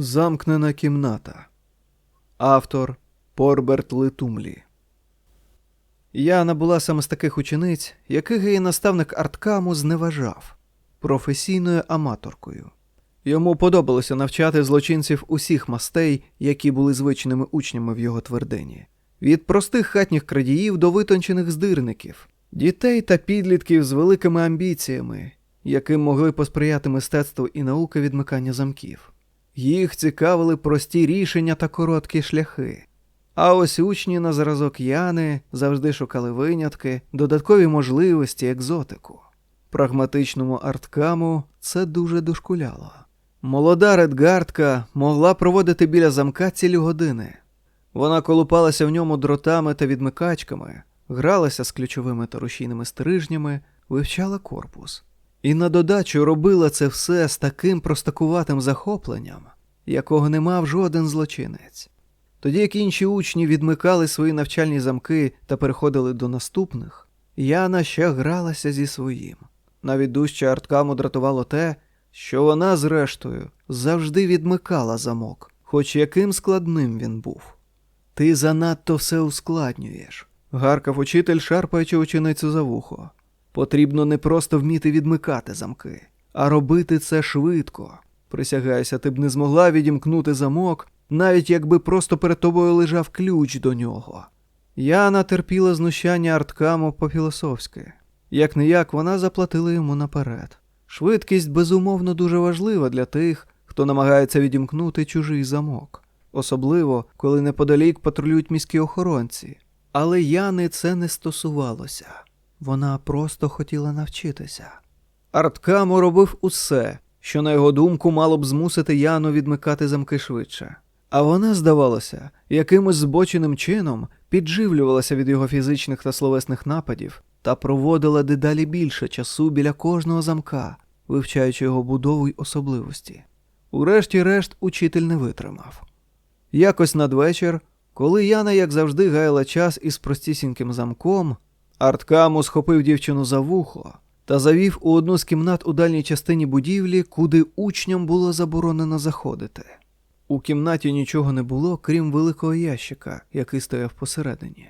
Замкнена кімната. Автор Порберт Литумлі. Яна була саме з таких учениць, яких її наставник арткаму зневажав професійною аматоркою. Йому подобалося навчати злочинців усіх мастей, які були звичними учнями в його твердині. Від простих хатніх крадіїв до витончених здирників, дітей та підлітків з великими амбіціями, яким могли посприяти мистецтво і наука відмикання замків. Їх цікавили прості рішення та короткі шляхи. А ось учні на зразок Яни завжди шукали винятки, додаткові можливості, екзотику. Прагматичному арткаму це дуже дошкуляло. Молода редгардка могла проводити біля замка цілі години. Вона колупалася в ньому дротами та відмикачками, гралася з ключовими та рушійними стрижнями, вивчала корпус. І на додачу робила це все з таким простакуватим захопленням, якого не мав жоден злочинець. Тоді як інші учні відмикали свої навчальні замки та переходили до наступних, Яна ще гралася зі своїм. Навіть дужче арткаму дратувало те, що вона, зрештою, завжди відмикала замок, хоч яким складним він був. Ти занадто все ускладнюєш, гаркав учитель, шарпаючи ученицю за вухо. Потрібно не просто вміти відмикати замки, а робити це швидко. Присягаюся, ти б не змогла відімкнути замок, навіть якби просто перед тобою лежав ключ до нього. Яна терпіла знущання арткаму по-філософськи. Як не як вона заплатила йому наперед. Швидкість, безумовно, дуже важлива для тих, хто намагається відімкнути чужий замок, особливо коли неподалік патрулюють міські охоронці. Але Яни це не стосувалося. Вона просто хотіла навчитися. Арткамо робив усе, що, на його думку, мало б змусити Яну відмикати замки швидше. А вона, здавалося, якимось збоченим чином підживлювалася від його фізичних та словесних нападів та проводила дедалі більше часу біля кожного замка, вивчаючи його будову й особливості. Урешті-решт учитель не витримав. Якось надвечір, коли Яна, як завжди, гаяла час із простісіньким замком, Арткаму схопив дівчину за вухо та завів у одну з кімнат у дальній частині будівлі, куди учням було заборонено заходити. У кімнаті нічого не було, крім великого ящика, який стояв посередині.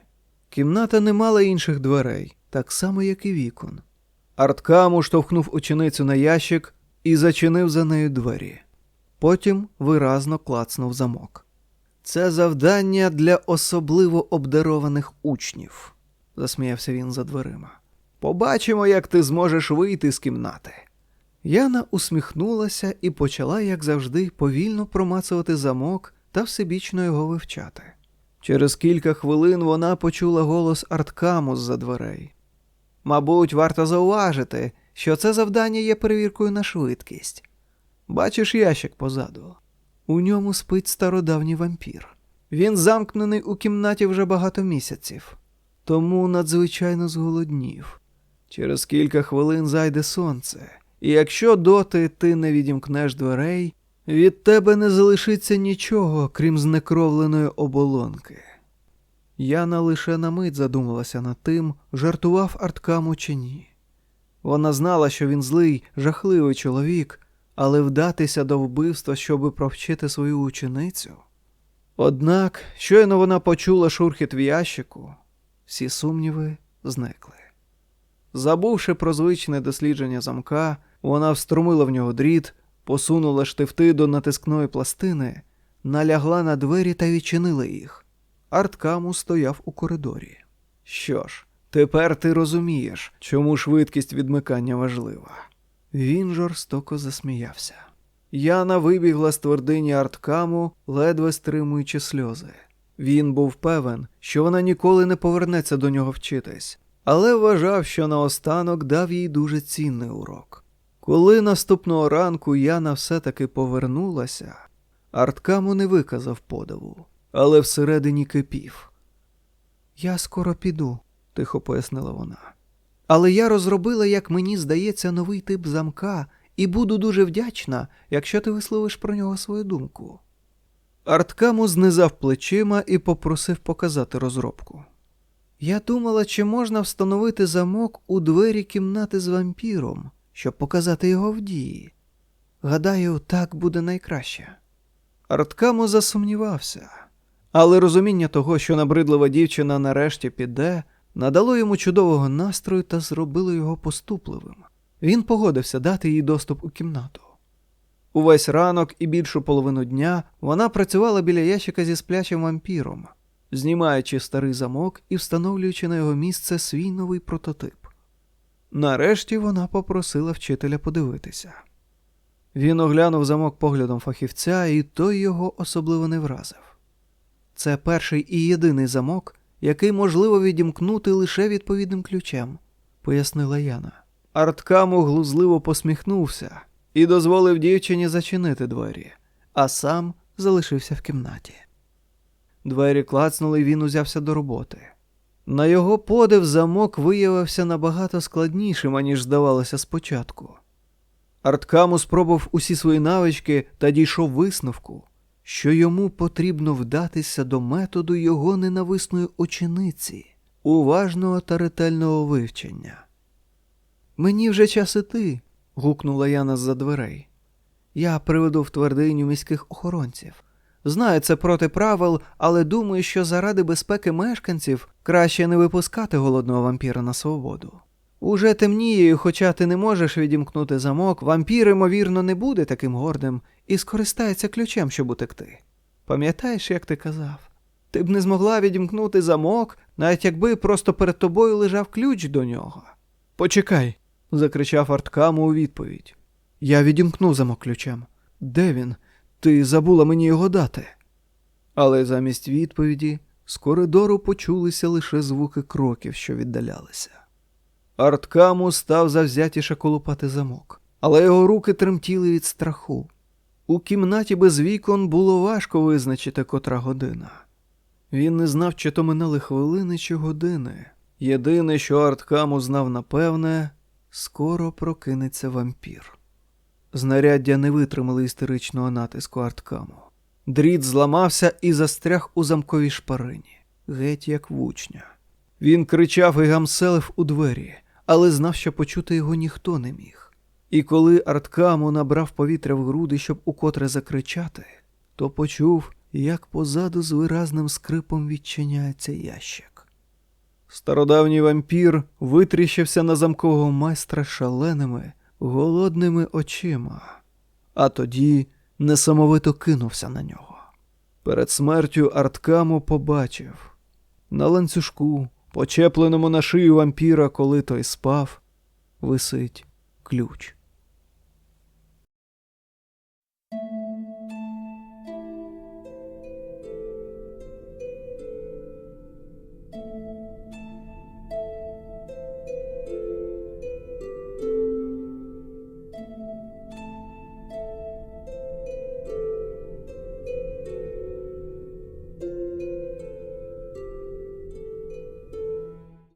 Кімната не мала інших дверей, так само, як і вікон. Арткаму штовхнув ученицю на ящик і зачинив за нею двері. Потім виразно клацнув замок. Це завдання для особливо обдарованих учнів, засміявся він за дверима. Побачимо, як ти зможеш вийти з кімнати. Яна усміхнулася і почала, як завжди, повільно промацувати замок та всебічно його вивчати. Через кілька хвилин вона почула голос арткаму з-за дверей. Мабуть, варто зауважити, що це завдання є перевіркою на швидкість. Бачиш ящик позаду. У ньому спить стародавній вампір. Він замкнений у кімнаті вже багато місяців, тому надзвичайно зголоднів. Через кілька хвилин зайде сонце, і якщо доти ти не відімкнеш дверей, від тебе не залишиться нічого, крім знекровленої оболонки. Яна лише на мить задумалася над тим, жартував арткаму чи ні. Вона знала, що він злий, жахливий чоловік, але вдатися до вбивства, щоби провчити свою ученицю. Однак, щойно вона почула шурхіт в ящику, всі сумніви зникли. Забувши про звичне дослідження замка, вона вструмила в нього дріт, посунула штифти до натискної пластини, налягла на двері та відчинила їх. Арткаму стояв у коридорі. Що ж, тепер ти розумієш, чому швидкість відмикання важлива. Він жорстоко засміявся. Яна вибігла з твердині арткаму, ледве стримуючи сльози. Він був певен, що вона ніколи не повернеться до нього вчитись, але вважав, що наостанок дав їй дуже цінний урок. Коли наступного ранку Яна все-таки повернулася, арткаму не виказав подиву, але всередині кипів. Я скоро піду, тихо пояснила вона. Але я розробила, як мені здається, новий тип замка, і буду дуже вдячна, якщо ти висловиш про нього свою думку. Арткаму знизав плечима і попросив показати розробку. Я думала, чи можна встановити замок у двері кімнати з вампіром, щоб показати його в дії. Гадаю, так буде найкраще. Арткаму засумнівався, але розуміння того, що набридлива дівчина нарешті піде, надало йому чудового настрою та зробило його поступливим. Він погодився дати їй доступ у кімнату. Увесь ранок і більшу половину дня вона працювала біля ящика зі сплячим вампіром, знімаючи старий замок і встановлюючи на його місце свій новий прототип. Нарешті вона попросила вчителя подивитися. Він оглянув замок поглядом фахівця, і той його особливо не вразив. Це перший і єдиний замок, який можливо відімкнути лише відповідним ключем, пояснила Яна. Арткаму глузливо посміхнувся і дозволив дівчині зачинити двері, а сам залишився в кімнаті. Двері клацнули, і він узявся до роботи. На його подив замок виявився набагато складнішим, аніж здавалося спочатку. Арткаму спробував усі свої навички та дійшов висновку, що йому потрібно вдатися до методу його ненависної очениці, уважного та ретельного вивчення. Мені вже час іти, гукнула Яна з-за дверей. Я приведу в твердиню міських охоронців. Знаю, це проти правил, але думаю, що заради безпеки мешканців краще не випускати голодного вампіра на свободу. Уже темніє, хоча ти не можеш відімкнути замок, вампір, ймовірно, не буде таким гордим і скористається ключем, щоб утекти. Пам'ятаєш, як ти казав? Ти б не змогла відімкнути замок, навіть якби просто перед тобою лежав ключ до нього. Почекай, закричав Арткаму у відповідь. Я відімкну замок ключем. Де він? Ти забула мені його дати. Але замість відповіді з коридору почулися лише звуки кроків, що віддалялися. Арткаму став завзятіше колупати замок, але його руки тремтіли від страху. У кімнаті без вікон було важко визначити котра година. Він не знав, чи то минали хвилини, чи години. Єдине, що Арткаму знав напевне, скоро прокинеться вампір. Знаряддя не витримали істеричного натиску Арткаму. Дріт зламався і застряг у замковій шпарині, геть як вучня. Він кричав і гамселив у двері, але знав, що почути його ніхто не міг. І коли Арткаму набрав повітря в груди, щоб укотре закричати, то почув, як позаду з виразним скрипом відчиняється ящик. Стародавній вампір витріщився на замкового майстра шаленими, голодними очима, а тоді несамовито кинувся на нього. Перед смертю Арткаму побачив на ланцюжку, почепленому на шию вампіра, коли той спав, висить ключ.